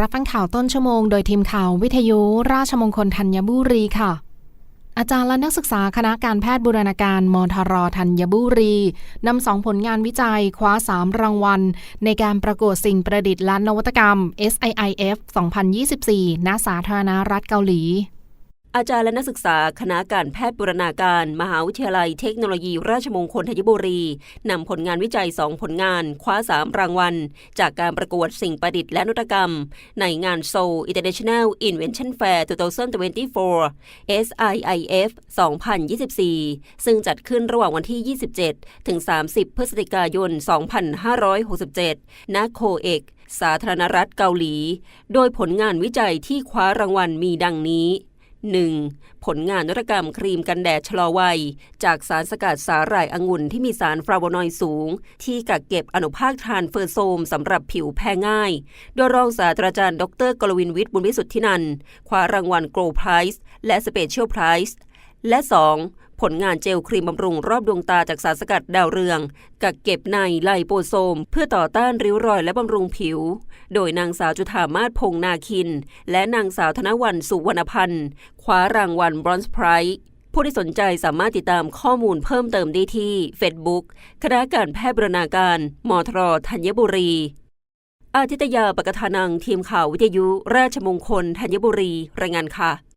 รับฟังข่าวต้นชั่วโมงโดยทีมข่าววิทยุราชมงคลธัญบุรีค่ะ อาจารย์และนักศึกษาคณะการแพทย์บูรณาการมทรธัญบุรีนำสองผลงานวิจัยคว้า 3 รางวัล ในการประกวดสิ่งประดิษฐ์และนวัตกรรม SIIF 2024 ณ สาธารณรัฐเกาหลี อาจารย์และนักศึกษาคณะการแพทย์บูรณาการ มหาวิทยาลัยเทคโนโลยีราชมงคลธัญบุรี นำผลงานวิจัย 2 ผลงาน คว้า 3 รางวัล จากการประกวดสิ่งประดิษฐ์และนวัตกรรม ในงาน Seoul International Invention Fair 2024 SIIF 2024 ซึ่งจัดขึ้นระหว่างวันที่ 27 ถึง 30 พฤศจิกายน 2567 ณ โคเอกสาธารณรัฐเกาหลี โดยผลงานวิจัยที่คว้ารางวัลมีดังนี้ 1. ผลงานนวัตกรรมครีมกันแดดชะลอวัย จากสารสกัดสาหร่ายองุ่นที่มีสารฟลาโวนอยด์สูง ที่กักเก็บอนุภาคทานเฟอร์โซมสำหรับผิวแพ้ง่าย โดยรองศาสตราจารย์ดรกลวินวิทย์บุญวิสุทธินันคว้ารางวัลโกลไพรส์และสเปเชียลไพรส์และ 2. ผลงานเจลครีมบำรุงรอบดวงตาจากสารสกัดดาวเรือง กักเก็บในไลโปโซม เพื่อต่อต้านริ้วรอยและบำรุงผิว โดยนางสาวจุธามาศพงนาคิน และนางสาวธนวันสุวรรณพันธ์คว้ารางวัลบรอนซ์ไพรส์ผู้ที่สนใจสามารถติดตามข้อมูลเพิ่มเติมได้ที่ Facebook คณะการแพทย์บรณาการ มทรธัญบุรี อาทิตยาปกทานังทีมข่าววิทยุ ราชมงคลธัญบุรี รายงานค่ะ